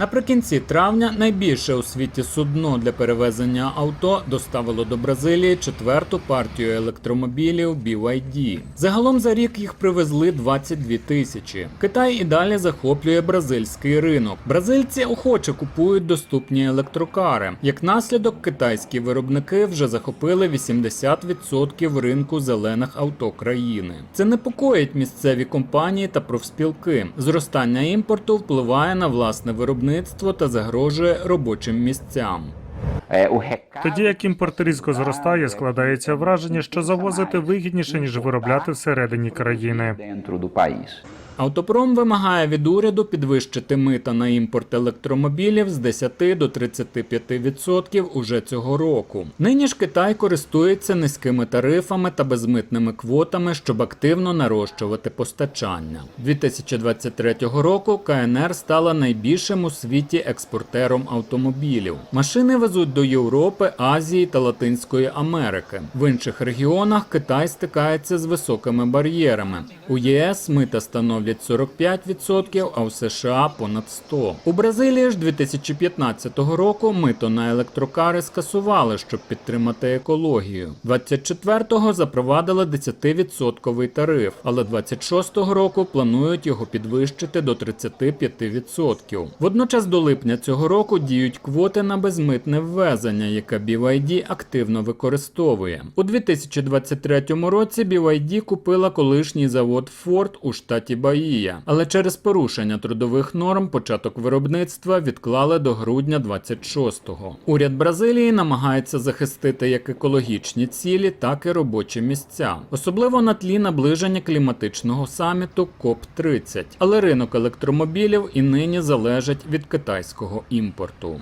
Наприкінці травня найбільше у світі судно для перевезення авто доставило до Бразилії четверту партію електромобілів BYD. Загалом за рік їх привезли 22 тисячі. Китай і далі захоплює бразильський ринок. Бразильці охоче купують доступні електрокари. Як наслідок, китайські виробники вже захопили 80% ринку зелених авто країни. Це непокоїть місцеві компанії та профспілки. Зростання імпорту впливає на власне виробництво та загрожує робочим місцям. Тоді як імпорт різко зростає, складається враження, що завозити вигідніше ніж виробляти всередині країни. Автопром вимагає від уряду підвищити мита на імпорт електромобілів з 10 до 35% уже цього року. Нині ж Китай користується низькими тарифами та безмитними квотами, щоб активно нарощувати постачання. 2023 року КНР стала найбільшим у світі експортером автомобілів. Машини везуть до Європи, Азії та Латинської Америки. В інших регіонах Китай стикається з високими бар'єрами. У ЄС мита становлять 45%, а у США понад 100%. У Бразилії ж 2015 року мито на електрокари скасували, щоб підтримати екологію. 24-го запровадили 10% тариф, але 26-го року планують його підвищити до 35%. Водночас до липня цього року діють квоти на безмитне ввезення, яке BYD активно використовує. У 2023 році BYD купила колишній завод Ford у штаті Баїя, але через порушення трудових норм початок виробництва відклали до грудня 26-го. Уряд Бразилії намагається захистити як екологічні цілі, так і робочі місця, особливо на тлі наближення кліматичного саміту КОП 30 Але ринок електромобілів і нині залежить від китайського імпорту.